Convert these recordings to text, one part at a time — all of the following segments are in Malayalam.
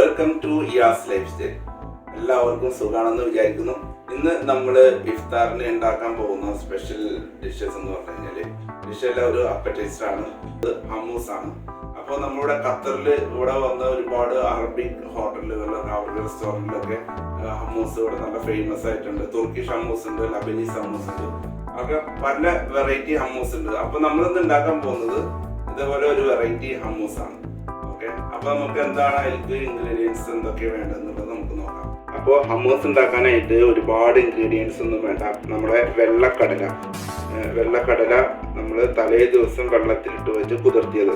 Welcome to Iyas life style എല്ലാവർക്കും സുഖമാണെന്ന് വിചാരിക്കുന്നു. ഇന്ന് നമ്മൾ ഇഫ്താറിന് ഉണ്ടാക്കാൻ പോകുന്ന സ്പെഷ്യൽ ഡിഷസ് എന്ന് പറഞ്ഞു കഴിഞ്ഞാൽ ഡിഷല്ല ഒരു അപ്പറ്റൈസർ ആണ്. അത് ഹമ്മൂസ് ആണ്. അപ്പോൾ നമ്മുടെ ഖത്തറിൽ ഇവിടെ വന്ന ഒരുപാട് അറബിക് ഹോട്ടലുകൾ അറബിക് റെസ്റ്റോറന്റിലൊക്കെ ഹമ്മൂസ് ഇവിടെ നല്ല ഫേമസ് ആയിട്ടുണ്ട്. തുർക്കിഷ് ഹമ്മൂസ് ഉണ്ട് ലബനീസ് ഹമ്മൂസ് ഉണ്ട്. ഒക്കെ പല വെറൈറ്റി ഹമ്മൂസ് ഉണ്ട്. അപ്പൊ നമ്മളിന്ന് ഉണ്ടാക്കാൻ പോകുന്നത് ഇതേപോലെ ഒരു വെറൈറ്റി ഹമ്മൂസ് ആണ്. അപ്പൊ നമുക്ക് എന്താണ് അതിൽ ഇൻഗ്രീഡിയൻസ് എന്തൊക്കെ വേണ്ടതെന്നുള്ളത് നമുക്ക് നോക്കാം. അപ്പോൾ ഹമ്മൂസ് ഉണ്ടാക്കാനായിട്ട് ഒരുപാട് ഇൻഗ്രീഡിയൻസ് ഒന്നും വേണ്ട. നമ്മുടെ വെള്ളക്കടല. വെള്ളക്കടല നമ്മൾ തലേ ദിവസം വെള്ളത്തിലിട്ട് വെച്ച് കുതിർത്തിയത്.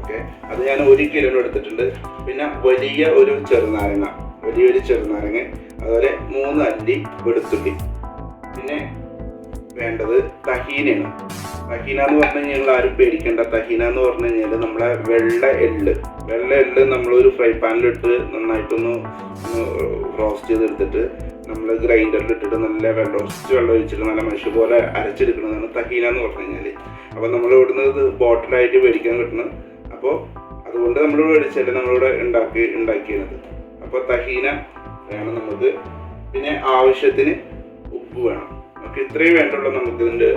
ഓക്കെ? അത് ഞാൻ ഒരു കിലോ എടുത്തിട്ടുണ്ട്. പിന്നെ വലിയ ഒരു ചെറുനാരങ്ങ. വലിയൊരു ചെറുനാരങ്ങ. അതുപോലെ മൂന്ന് അല്ലി വെളുത്തുള്ളി. പിന്നെ വേണ്ടത് തഹീനയാണ്. തഹീന എന്ന് പറഞ്ഞു കഴിഞ്ഞാൽ ആരും പേടിക്കേണ്ട. തഹീന എന്ന് പറഞ്ഞു കഴിഞ്ഞാൽ നമ്മളെ വെള്ള എള്ള്. വെള്ള എള്ള് നമ്മളൊരു ഫ്രൈ പാനിലിട്ട് നന്നായിട്ടൊന്ന് റോസ്റ്റ് ചെയ്തെടുത്തിട്ട് നമ്മൾ ഗ്രൈൻഡറിൽ ഇട്ടിട്ട് നല്ല വെള്ളം കുറച്ച് വെള്ളം ഒഴിച്ചിട്ട് നല്ല മനുഷ്യ പോലെ അരച്ചെടുക്കുന്നതാണ് തഹീന എന്ന് പറഞ്ഞു കഴിഞ്ഞാൽ അപ്പോൾ നമ്മൾ ഇവിടുന്ന് ഇത് ബോട്ടിലായിട്ട് മേടിക്കാൻ കിട്ടുന്നത് അപ്പോൾ അതുകൊണ്ട് നമ്മൾ മേടിച്ചല്ലേ നമ്മളിവിടെ ഉണ്ടാക്കി ഉണ്ടാക്കിയത്. അപ്പോൾ തഹീന വേണം നമുക്ക്. പിന്നെ ആവശ്യത്തിന് ഉപ്പ് വേണം. നമുക്ക് ഇത്രയും വേണ്ടുള്ള നമുക്ക് ഇതിന്റെ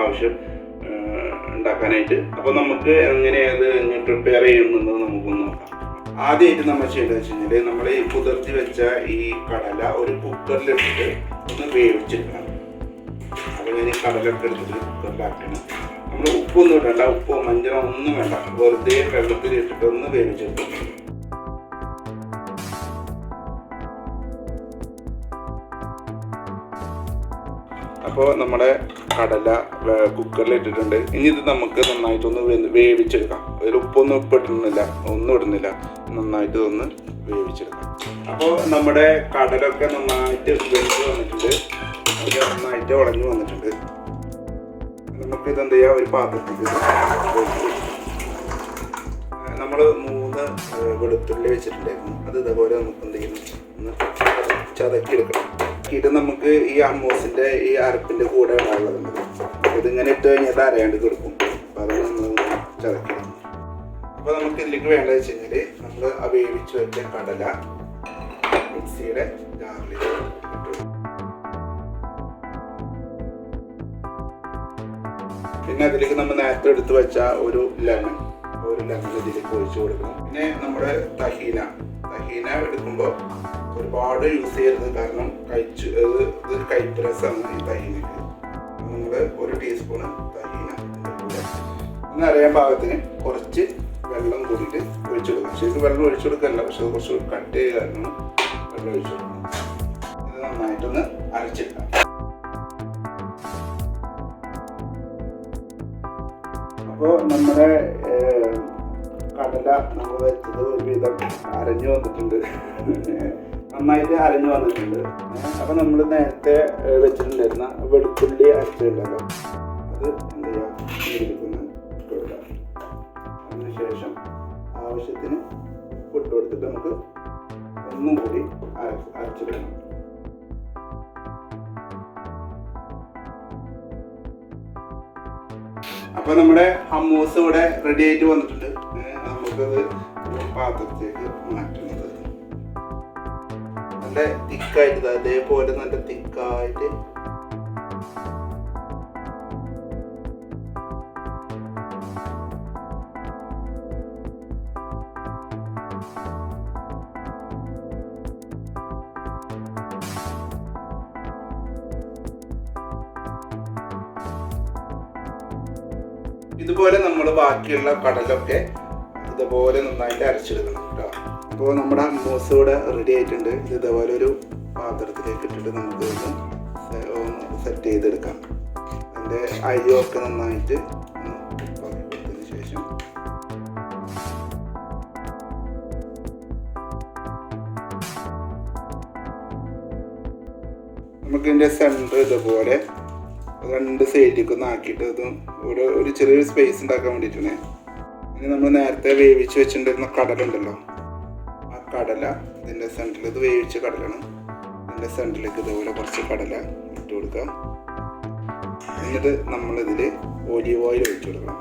ആവശ്യം ഉണ്ടാക്കാനായിട്ട്. അപ്പോൾ നമുക്ക് എങ്ങനെയാണ് എങ്ങനെയത് പ്രിപ്പയർ ചെയ്യുന്നത് നമുക്കൊന്ന് നോക്കാം. ആദ്യമായിട്ട് നമ്മൾ ചെയ്യേണ്ടത് വെച്ച് കഴിഞ്ഞാൽ നമ്മൾ ഈ കുതിർത്തി വെച്ച ഈ കടല ഒരു കുക്കറിലിട്ടിട്ട് ഒന്ന് വേവിച്ചെടുക്കണം. അപ്പോൾ ഞാൻ ഈ കടലൊക്കെ എടുത്തിട്ട് കുക്കറിലാക്കണം. നമ്മൾ ഉപ്പൊന്നും ഇടണ്ട ഉപ്പോ മഞ്ഞളോ ഒന്നും വേണ്ട. വെറുതെ വെള്ളത്തിൽ ഇട്ടിട്ട് ഒന്ന് വേവിച്ചെടുക്കണം. അപ്പോൾ നമ്മുടെ കടല കുക്കറിൽ ഇട്ടിട്ടുണ്ട്. ഇനി ഇത് നമുക്ക് നന്നായിട്ടൊന്ന് വേവിച്ചെടുക്കാം. അതിൽ ഉപ്പൊന്നും ഉപ്പ് ഒന്നും ഇടുന്നില്ല. നന്നായിട്ട് ഒന്ന് വേവിച്ചെടുക്കാം. അപ്പോൾ നമ്മുടെ കടലൊക്കെ നന്നായിട്ട് വെന്ത് വന്നിട്ടുണ്ട്. അത് നന്നായിട്ട് ഉടഞ്ഞു വന്നിട്ടുണ്ട്. നമുക്ക് ഇത് എന്ത് ചെയ്യാം? ഒരു പാത്രത്തിൽ നമ്മൾ മൂന്ന് വെളുത്തുള്ളി വെച്ചിട്ടുണ്ടായിരുന്നു. അത് ഇതേപോലെ നമുക്ക് എന്ത് ചെയ്യണം? ഒന്ന് ചതക്കി എടുക്കണം ഇത് നമുക്ക് ഈ അമ്മോസിന്റെ ഈ അരപ്പിന്റെ കൂടെ ഇടാനുള്ളതുണ്ട് ഇതിങ്ങനെ ഇട്ട് കഴിഞ്ഞാൽ അത് അരയാണ്ട് കൊടുക്കും. അപ്പോൾ അത് നമ്മൾ ചതക്കണം അപ്പോൾ നമുക്ക് ഇതിലേക്ക് വേണ്ടത് വെച്ച് കഴിഞ്ഞാൽ നമ്മൾ ആ വേവിച്ച് വെച്ച കടല മിക്സിയുടെ ജാറിലേക്ക് പിന്നെ അതിലേക്ക് നമ്മൾ നേരത്തെ എടുത്തു വെച്ച ഒരു ലെമൺ. ഒരു ലെമൺ ഇതിലേക്ക് ഒഴിച്ചു കൊടുക്കണം. പിന്നെ നമ്മുടെ തഹീന. തഹീന എടുക്കുമ്പോൾ ഒരുപാട് യൂസ് ചെയ്യരുത്. കാരണം കഴിച്ചു ഇത് ഇതൊരു കയ്പ്പ് ഈ തഹീനക്ക്. നമ്മൾ ഒരു ടീസ്പൂണ് തഹീന എന്നറിയാൻ പാകത്തിന് കുറച്ച് വെള്ളം കൂടിയിട്ട് ഒഴിച്ചു കൊടുക്കണം. ഇത് വെള്ളം ഒഴിച്ചു കൊടുക്കല്ല. പക്ഷെ കുറച്ച് കട്ട് ചെയ്ത് കാരണം വെള്ളം ഒഴിച്ചു കൊടുക്കണം. ഇത് നന്നായിട്ടൊന്ന് അരച്ചിട്ടാണ് അപ്പോൾ നമ്മുടെ കടല നമ്മൾ വെച്ചത് ഒരുവിധം അരഞ്ഞു വന്നിട്ടുണ്ട്. നന്നായിട്ട് അരഞ്ഞു വന്നിട്ടുണ്ട്. അപ്പം നമ്മൾ നേരത്തെ വെച്ചിട്ടുണ്ടായിരുന്ന വെളുത്തുള്ളി അരച്ചിട്ടുണ്ടല്ലോ. അത് എന്ത് ചെയ്യുക അതിനുശേഷം ആവശ്യത്തിന് ഇട്ട് കൊടുത്തിട്ട് നമുക്ക് ഒന്നും കൂടി അരച്ച് അരച്ചിടണം. അപ്പൊ നമ്മുടെ ഹമ്മൂസ് ഇവിടെ റെഡി ആയിട്ട് വന്നിട്ടുണ്ട്. നമുക്കത് പാത്രത്തേക്ക് മാറ്റുന്നത്. നല്ല തിക്കായിട്ട് അതേപോലെ നല്ല തിക്കായിട്ട്. ഇതുപോലെ നമ്മൾ ബാക്കിയുള്ള കടലൊക്കെ ഇതുപോലെ നന്നായിട്ട് അരച്ചെടുക്കണം കേട്ടോ അപ്പോൾ നമ്മുടെ അമ്മൂസ് ഇവിടെ റെഡി ആയിട്ടുണ്ട്. ഇത് ഇതേപോലെ ഒരു പാത്രത്തിലേക്ക് ഇട്ടിട്ട് നമുക്ക് ഒന്ന് സെറ്റ് ചെയ്തെടുക്കാം. അതിന്റെ അരിയൊക്കെ നന്നായിട്ട് ഉപ്പാക്കി ശേഷം നമുക്ക് സെന്റർ ഇതുപോലെ രണ്ട് സൈഡിലേക്ക് ഒന്ന് ആക്കിയിട്ട് അതും ഒരു ചെറിയൊരു സ്പേസ് ഉണ്ടാക്കാൻ വേണ്ടിയിട്ടാണ്. ഇനി നമ്മൾ നേരത്തെ വേവിച്ച് വെച്ചിട്ടുണ്ടായിരുന്ന കടല ഉണ്ടല്ലോ ആ കടല ഇതിന്റെ സെന്ററിൽ ഇത് വേവിച്ച കടലാണ്. ഇതിന്റെ സെന്ററിലേക്ക് ഇതുപോലെ കുറച്ച് കടല ഇട്ട് കൊടുക്കാം. എന്നിട്ട് നമ്മളിതിൽ ഒലിവ് ഓയിൽ ഒഴിച്ചു കൊടുക്കണം.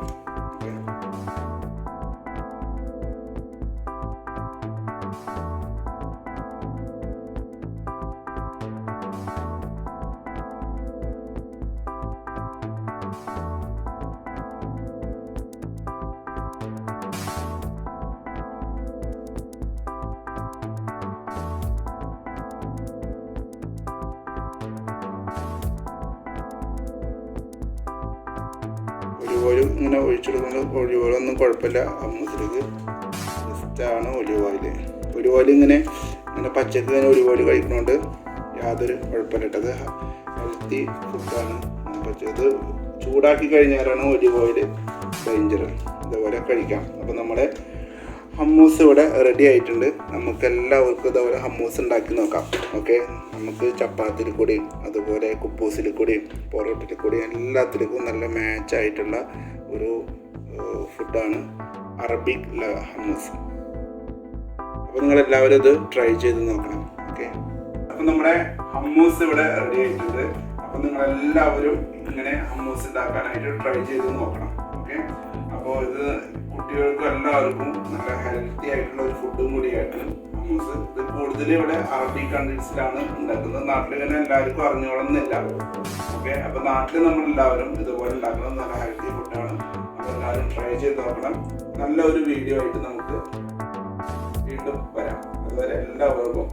ഓയിൽ ഇങ്ങനെ ഒഴിച്ചെടുക്കുന്നത് ഒലിവ് ഓയിലൊന്നും കുഴപ്പമില്ല അമ്മത്തിലേക്ക് ബെസ്റ്റാണ് ഒലിവ് ഓയിൽ. ഒലിവ് ഓയിൽ ഇങ്ങനെ ഇങ്ങനെ പച്ചക്ക് തന്നെ ഒലിവ് ഓയിൽ കഴിക്കുന്നതുകൊണ്ട് യാതൊരു കുഴപ്പമില്ല കേട്ടത് ഹെൽത്തി ഫുഡാണ് പച്ചത് ചൂടാക്കി കഴിഞ്ഞാലാണ് ഒലിവ് ഓയിൽ ഡേഞ്ചർ ഇതുപോലെ കഴിക്കാം. അപ്പോൾ നമ്മുടെ ഹമ്മൂസ് ഇവിടെ റെഡി ആയിട്ടുണ്ട്. നമുക്ക് എല്ലാവർക്കും ഇതുപോലെ ഹമ്മൂസ് ഉണ്ടാക്കി നോക്കാം. ഓക്കെ നമുക്ക് ചപ്പാത്തിൽ കൂടിയും അതുപോലെ കുപ്പൂസിൽ കൂടിയും പൊറോട്ടയിൽ കൂടിയും എല്ലാത്തിലേക്കും നല്ല മാച്ച് ആയിട്ടുള്ള ഒരു ഫുഡാണ് അറബിക് ഹമ്മൂസ് അപ്പോൾ നിങ്ങൾ എല്ലാവരും ഇത് ട്രൈ ചെയ്ത് നോക്കണം. ഓക്കെ അപ്പം നമ്മുടെ ഹമ്മൂസ് ഇവിടെ റെഡി ആയിട്ടുണ്ട്. അപ്പം നിങ്ങൾ എല്ലാവരും ഇങ്ങനെ ഹമ്മൂസ് ഉണ്ടാക്കാനായിട്ട് ട്രൈ ചെയ്ത് നോക്കണം. ഓക്കെ അപ്പോൾ ഇത് കുട്ടികൾക്കും എല്ലാവർക്കും നല്ല ഹെൽത്തി ആയിട്ടുള്ള ഒരു ഫുഡും കൂടിയായിട്ട് ഹമ്മൂസ് ഇത് ഇവിടെ അറബി കൺട്രീസിലാണ് ഉണ്ടാക്കുന്നത്. നാട്ടിലിങ്ങനെ എല്ലാവർക്കും അറിഞ്ഞോളുന്നില്ല ഓക്കെ അപ്പോൾ നാട്ടിൽ നമ്മൾ എല്ലാവരും ഇതുപോലെ ഉണ്ടാക്കുന്നത് നല്ല ഹെൽത്തി ഫുഡാണ് അപ്പോൾ എല്ലാവരും ട്രൈ ചെയ്ത് നോക്കണം. നല്ല ഒരു വീഡിയോ ആയിട്ട് നമുക്ക് വീണ്ടും വരാം. അതുവരെ എല്ലാവർക്കും